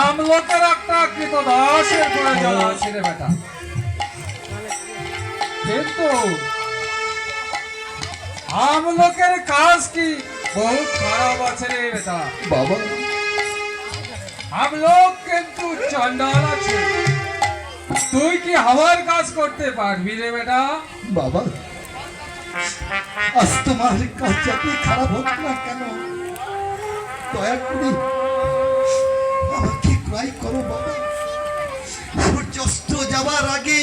আমলোকের একটা কৃত দাসের প্রয়োজন আছে রে বেটা। কিন্তু আমলোকের কাজ কি? বহুত খারাপ আছে রে বেটা। বাবা। আমলোক কিন্তু চন্ডাল আছে। তুই কি আমার কাজ করতে পারবি রে বেটা? বাবা আজ তোমার কাজ খারাপ হোক না কেন দয়া করে ক্রয় করো বাবা। সূর্যাস্ত যাওয়ার আগে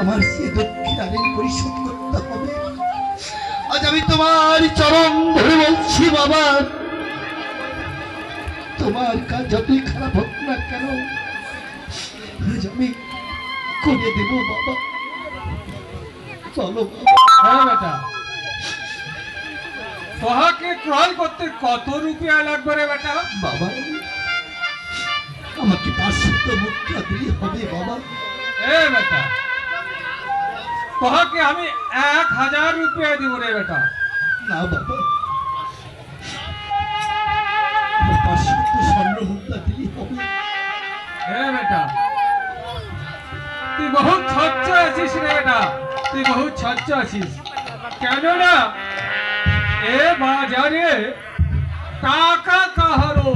আমার সে দক্ষিণারে পরিশোধ করতে হবে। আজ আমি তোমার চরণ ধরে বলছি বাবা। তোমার কাজ যতই খারাপ হোক না কেন আজ আমি করে দেব বাবা। চলো হ্যাঁ বেটা। তোহাকে ক্রয় করতে কত রুপিয়া লাগবে রে বেটা? বাবা আমাকে পাঁচশত মুদ্রা দিলে হবে বাবা। এ বেটা তোহাকে আমি এক হাজার রুপিয়া দিব রে বেটা। না বাবা। পাঁচশত স্বর্ণ মুদ্রা দিলে হবে। এ বেটা তুই বহুত ছচ্চ আছিস রে বেটা তুই বহুত ছচ্চ আছিস। কেন এ বাজারে টাকা কাহারও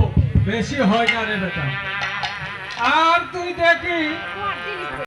বেশি হয় না রে বেটা। তুই দেখি।